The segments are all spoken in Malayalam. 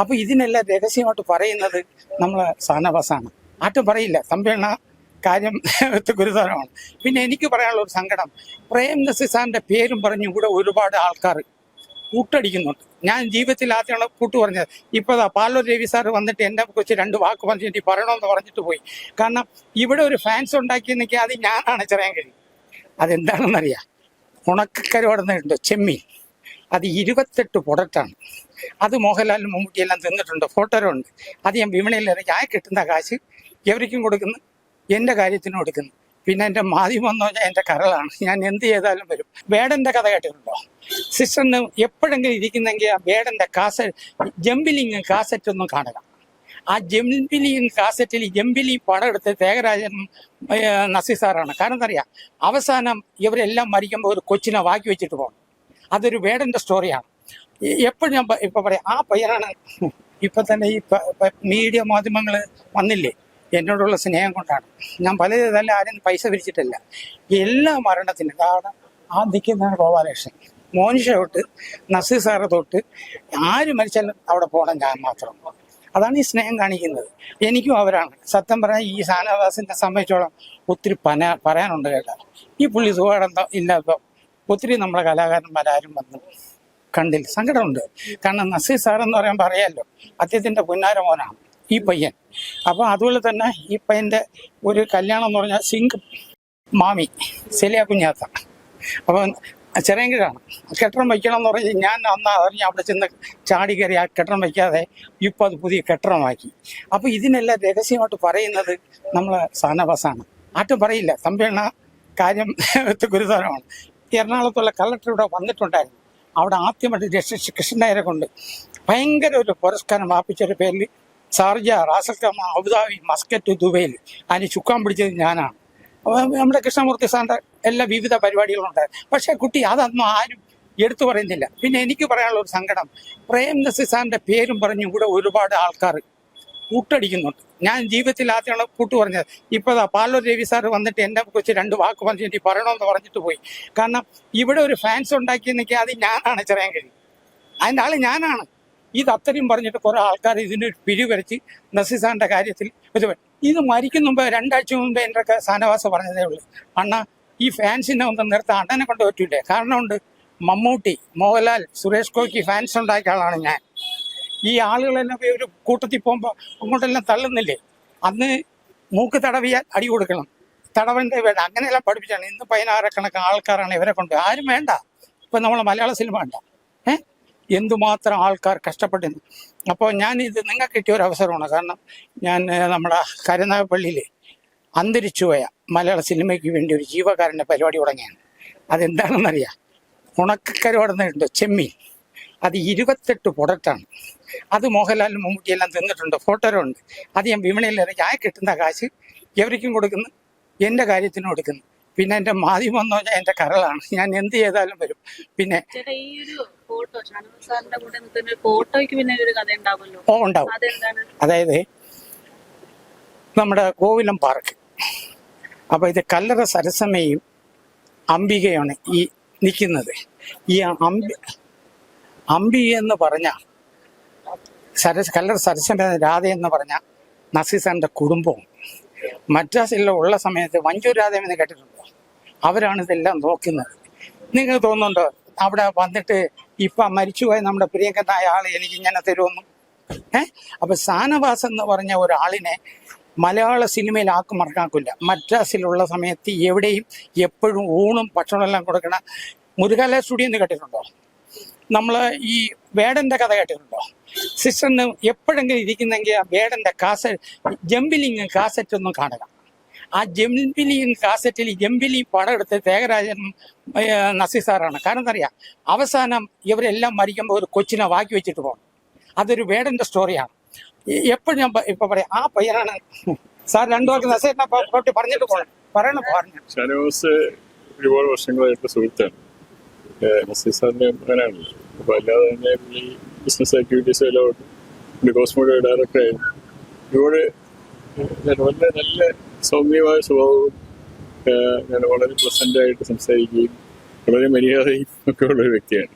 അപ്പൊ ഇതിനെല്ലാം രഹസ്യമായിട്ട് പറയുന്നത് നമ്മളെ സാനവാസാണ്. ആറ്റും പറയില്ല. സംഭരണ കാര്യം ഗുരുതരമാണ് പിന്നെ എനിക്ക് പറയാനുള്ള ഒരു സങ്കടം. പ്രേം നസീസാറിന്റെ പേരും പറഞ്ഞു കൂടെ ഒരുപാട് ആൾക്കാർ കൂട്ടടിക്കുന്നുണ്ട്. ഞാൻ ജീവിതത്തിൽ ആദ്യമാണ് കൂട്ടു പറഞ്ഞത് ഇപ്പൊ പാലോ രവി സാർ വന്നിട്ട് എന്നെ കുറിച്ച് രണ്ട് വാക്ക് പറഞ്ഞിട്ട് പറയണമെന്ന് പറഞ്ഞിട്ട് പോയി. കാരണം ഇവിടെ ഒരു ഫാൻസ് ഉണ്ടാക്കി നിൽക്കുക അത് ഞാനാണ് ചെറിയാൻ കഴിയും. അതെന്താണെന്നറിയാം? ഉണക്കക്കരോടുന്നുണ്ട് ചെമ്മീൻ. അത് ഇരുപത്തെട്ട് പ്രൊഡക്റ്റാണ് അത് മോഹൻലാലും മമ്മൂട്ടിയെല്ലാം തിന്നിട്ടുണ്ട്. ഫോട്ടോ ഉണ്ട് അത് ഞാൻ വിപണിയിൽ ഇറങ്ങി ആ കിട്ടുന്ന കാശ് എവർക്കും കൊടുക്കുന്നു. എന്റെ കാര്യത്തിന് കൊടുക്കുന്നു. പിന്നെ എന്റെ മാധ്യമം എന്ന് പറഞ്ഞാൽ എന്റെ കരളാണ്. ഞാൻ എന്ത് ചെയ്താലും വരും. വേടന്റെ കഥ കേട്ടിട്ടുണ്ടോ? സിസ്റ്ററിന് എപ്പോഴെങ്കിലും ഇരിക്കുന്നെങ്കിൽ ആ വേടന്റെ കാസറ്റ് ജമ്പിലിങ് കാസറ്റ് ഒന്നും കാണുക. ആ ജംബിലിയും കാസറ്റിൽ ജംബിലി പടം എടുത്ത് ത്യാഗരാജൻ നസീർ സാറാണ്. കാരണം എന്താ അറിയാം? അവസാനം ഇവരെല്ലാം മരിക്കുമ്പോൾ ഒരു കൊച്ചിനെ വാക്കി വെച്ചിട്ട് പോകണം. അതൊരു വേടന്റെ സ്റ്റോറിയാണ് എപ്പോഴും ഞാൻ ഇപ്പൊ പറയാം ആ പയ്യനാണ് ഇപ്പൊ തന്നെ ഈ മീഡിയ മാധ്യമങ്ങൾ വന്നില്ലേ എന്നോടുള്ള സ്നേഹം കൊണ്ടാണ്. ഞാൻ പല ഇതല്ല ആരും പൈസ പിരിച്ചിട്ടില്ല. എല്ലാ മരണത്തിനും കാരണം ആ നിൽക്കുന്നതാണ് ഗോപാലകൃഷ്ണൻ. മോനിഷ തൊട്ട് നസീർ സാറ തൊട്ട് ആര് മരിച്ചാലും അവിടെ പോകണം ഞാൻ മാത്രം. അതാണ് ഈ സ്നേഹം കാണിക്കുന്നത്. എനിക്കും അവരാണ്. സത്യം പറഞ്ഞാൽ ഈ സാനവാസിനെ സംബന്ധിച്ചോളം ഒത്തിരി പന പറയാനുണ്ട് കേട്ടോ. ഈ പുള്ളി സുഖം ഇല്ലാത്ത ഒത്തിരി നമ്മളെ കലാകാരന്മാരാരും വന്നു. കണ്ടില്ല. സങ്കടമുണ്ട്. കാരണം നസീർ സാർ എന്ന് പറയുമ്പോൾ അറിയാമല്ലോ അദ്ദേഹത്തിന്റെ പുന്നാര മോനാണ് ഈ പയ്യൻ. അപ്പോൾ അതുപോലെ തന്നെ ഈ പയ്യന്റെ ഒരു കല്യാണം എന്ന് പറഞ്ഞാൽ സിംഗ് മാമി സെലിയ കുഞ്ഞാത്ത. അപ്പം ചെറിയങ്കിഴാണ് കെട്ടിടം വയ്ക്കണം എന്ന് പറഞ്ഞ് ഞാൻ അന്ന് അറിഞ്ഞ് അവിടെ ചെന്ന് ചാടി കയറി ആ കെട്ടിടം വയ്ക്കാതെ ഇപ്പം അത് പുതിയ കെട്ടിടമാക്കി. അപ്പോൾ ഇതിനെല്ലാം രഹസ്യമായിട്ട് പറയുന്നത് നമ്മൾ സാനവാസാണ് ആട്ടും പറയില്ല. തമ്പിയണ്ണ കാര്യം ഗുരുതരമാണ്. എറണാകുളത്തുള്ള കളക്ടർ ഇവിടെ വന്നിട്ടുണ്ടായിരുന്നു. അവിടെ ആദ്യമായിട്ട് ജസ്റ്റിസ് കൃഷ്ണനായരെ കൊണ്ട് ഭയങ്കര ഒരു പുരസ്കാരം വാപ്പിച്ചൊരു പേരിൽ ഷാർജ റാസൽഖാമ അബുദാബി മസ്കറ്റ് ദുബൈയിൽ അതിന് ചുക്കാൻ പിടിച്ചത് ഞാനാണ്. നമ്മുടെ കൃഷ്ണമൂർത്തി സാറിന്റെ എല്ലാ വിവിധ പരിപാടികളുണ്ടായിരുന്നു. പക്ഷേ കുട്ടി അതൊന്നും ആരും എടുത്തു പറയുന്നില്ല. പിന്നെ എനിക്ക് പറയാനുള്ള ഒരു സങ്കടം പ്രേം നസി സാറിന്റെ പേരും പറഞ്ഞും കൂടെ ഒരുപാട് ആൾക്കാർ കൂട്ടടിക്കുന്നുണ്ട്. ഞാൻ ജീവിതത്തിൽ ആദ്യമാണ് കൂട്ടു പറഞ്ഞത്. ഇപ്പൊ ദാ പാലൂർ രവി സാർ വന്നിട്ട് എന്നെ കുറിച്ച് രണ്ട് വാക്ക് പറഞ്ഞിട്ട് പറയണമെന്ന് പറഞ്ഞിട്ട് പോയി. കാരണം ഇവിടെ ഒരു ഫാൻസ് ഉണ്ടാക്കിയെന്നൊക്കെ അത് ഞാനാണ് ചെറിയാൻ കഴിയും. അതിന്റെ ആൾ ഞാനാണ്. ഇത് അത്രയും പറഞ്ഞിട്ട് കുറെ ആൾക്കാർ ഇതിന് പിരിവരച്ച് നസീസാറിന്റെ കാര്യത്തിൽ ഇത് ഇത് മരിക്കുന്ന മുമ്പ് രണ്ടാഴ്ച മുമ്പ് എന്റെ സാനവാസ പറഞ്ഞതേ ഉള്ളൂ. അണ്ണ ഈ ഫാൻസിനെ ഒന്ന് നിർത്താൻ അണ്ണനെ കൊണ്ട് പറ്റൂലേ? കാരണമുണ്ട് മമ്മൂട്ടി മോഹൻലാൽ സുരേഷ് ഗോപിക്ക് ഫാൻസ് ഉണ്ടാക്കിയ ആളാണ് ഞാൻ. ഈ ആളുകളെല്ലാം ഒരു കൂട്ടത്തിൽ പോകുമ്പോൾ അങ്ങോട്ടെല്ലാം തള്ളുന്നില്ലേ? അന്ന് മൂക്ക് തടവിയാൽ അടി കൊടുക്കണം. തടവന്റെ വേണ്ട അങ്ങനെയെല്ലാം പഠിപ്പിച്ചാണ്. ഇന്ന് പതിനായിരക്കണക്കിന് ആൾക്കാരാണ് ഇവരെ കൊണ്ട്. ആരും വേണ്ട. ഇപ്പൊ നമ്മൾ മലയാള സിനിമ വേണ്ട ഏഹ് എന്തുമാത്രം ആൾക്കാർ കഷ്ടപ്പെട്ടിരുന്നു. അപ്പോൾ ഞാൻ ഇത് നിങ്ങൾക്ക് കിട്ടിയ ഒരു അവസരമാണ്. കാരണം ഞാൻ നമ്മുടെ കരുനാഗപ്പള്ളിയിൽ അന്തരിച്ചു പോയ മലയാള സിനിമയ്ക്ക് വേണ്ടി ഒരു ജീവകാരന്റെ പരിപാടി തുടങ്ങിയാണ്. അതെന്താണെന്നറിയാം? ഉണക്കക്കരോടുന്നുണ്ട് ചെമ്മീൻ. അത് ഇരുപത്തെട്ട് പ്രൊഡക്റ്റാണ് അത് മോഹൻലാലും മമ്മൂട്ടിയെല്ലാം തിന്നിട്ടുണ്ട്. ഫോട്ടോ ഉണ്ട് അത് ഞാൻ വിപണിയിൽ ഇറങ്ങി ആ കിട്ടുന്ന കാശ് എവർക്കും കൊടുക്കുന്നു. എന്റെ കാര്യത്തിനും കൊടുക്കുന്നു. പിന്നെ എന്റെ മാധ്യമം എന്ന് പറഞ്ഞാൽ എന്റെ കരളാണ്. ഞാൻ എന്ത് ചെയ്താലും വരും. പിന്നെ ഓ ഉണ്ടാവും. അതായത് നമ്മുടെ കോവിലം പാർക്ക്. അപ്പൊ ഇത് കല്ലറ സരസമ്മയും അംബികയാണ് ഈ നിൽക്കുന്നത്. ഈ അംബി അംബിക എന്ന് പറഞ്ഞ സരസ കല്ലർ സരസിന്റെ രാധ എന്ന് പറഞ്ഞ നസീസറിന്റെ കുടുംബവും മദ്രാസിൽ ഉള്ള സമയത്ത് മഞ്ജു രാധ എന്ന് കേട്ടിട്ടുണ്ടോ? അവരാണ് ഇതെല്ലാം നോക്കുന്നത്. നിങ്ങൾ തോന്നുന്നുണ്ടോ? അവിടെ വന്നിട്ട് ഇപ്പൊ മരിച്ചുപോയ നമ്മുടെ പ്രിയങ്കനായ ആൾ എനിക്ക് ഇങ്ങനെ തരുമെന്നും? ഏഹ് അപ്പൊ സാനവാസ് എന്ന് പറഞ്ഞ ഒരാളിനെ മലയാള സിനിമയിൽ ആക്കും മറക്കാക്കില്ല. മദ്രാസിലുള്ള സമയത്ത് എവിടെയും എപ്പോഴും ഊണും ഭക്ഷണമെല്ലാം കൊടുക്കണ മുരുകാല സ്റ്റുഡിയോ എന്ന് കേട്ടിട്ടുണ്ടോ? നമ്മൾ ഈ വേടന്റെ കഥ കേട്ടിട്ടുണ്ടോ? സിസ്റ്ററിന് എപ്പോഴെങ്കിലും ഇരിക്കുന്നെങ്കിൽ ആ വേടന്റെ കാസറ്റ് ജംബിലിങ് കാസറ്റ് ഒന്നും കാണുക. ആ ജംബിലിയും കാസറ്റിൽ ജംബിലി പടം എടുത്ത് ത്യാഗരാജൻ നസീർ സാറാണ്. കാരണം എന്താ അവസാനം ഇവരെല്ലാം മരിക്കുമ്പോൾ ഒരു കൊച്ചിനെ വാക്കി വെച്ചിട്ട് പോകണം. അതൊരു വേടന്റെ സ്റ്റോറിയാണ്. എപ്പോഴും ഞാൻ ഇപ്പൊ പറയാം ആ പയ്യനാണ് സാർ രണ്ടു പേർക്ക് നസീറിനെ പറഞ്ഞിട്ട് പോകണം. പറയണം പറഞ്ഞു. ഷാനവാസ് ഒരുപാട് വർഷങ്ങളായിട്ട് സുഹൃത്താണ്. ബിസിനസ് ആക്ടിവിറ്റീസ് എല്ലാം ഉണ്ട് കോസ്മോഡ് ഡയറക്ടറായിരുന്നു ഒരുപാട് ഏഹ് ഞാൻ വളരെ നല്ല സൗമ്യമായ സ്വഭാവവും ഞാൻ വളരെ പ്ലസന്റ് ആയിട്ട് സംസാരിക്കുകയും വളരെ മര്യാദയും ഒക്കെ ഉള്ള ഒരു വ്യക്തിയാണ്.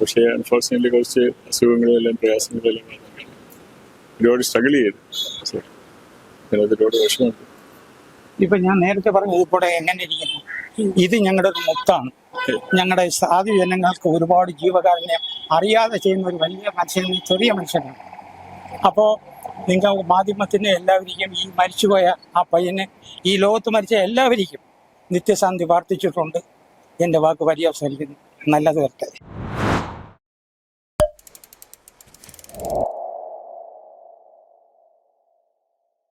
പക്ഷേ അൺഫോർച്ചുനേറ്റ്ലി കുറച്ച് അസുഖങ്ങളും എല്ലാം പ്രയാസങ്ങളും എല്ലാം. ഒരുപാട് സ്ട്രഗിൾ ചെയ്തു. അതിനകത്ത് ഒരുപാട് വിഷമമുണ്ട്. ഇപ്പൊ ഞാൻ നേരത്തെ പറഞ്ഞു ഇതിപ്പോടെ എങ്ങനെ ഇരിക്കുന്നു? ഇത് ഞങ്ങളുടെ ഒരു മുത്താണ്. ഞങ്ങളുടെ സാധു ജനങ്ങൾക്ക് ഒരുപാട് ജീവകാരുണ്യം അറിയാതെ ചെയ്യുന്ന ഒരു വലിയ മനുഷ്യൻ ചെറിയ മനുഷ്യനാണ്. അപ്പോൾ നിങ്ങൾ മാധ്യമത്തിന് എല്ലാവരിക്കും ഈ മരിച്ചുപോയ ആ പയ്യന് ഈ ലോകത്ത് മരിച്ച എല്ലാവരിക്കും നിത്യശാന്തി പ്രാർത്ഥിച്ചിട്ടുണ്ട്. എന്റെ വാക്ക് പര്യവസാനിക്കുന്നു നല്ലത് വരട്ടെ.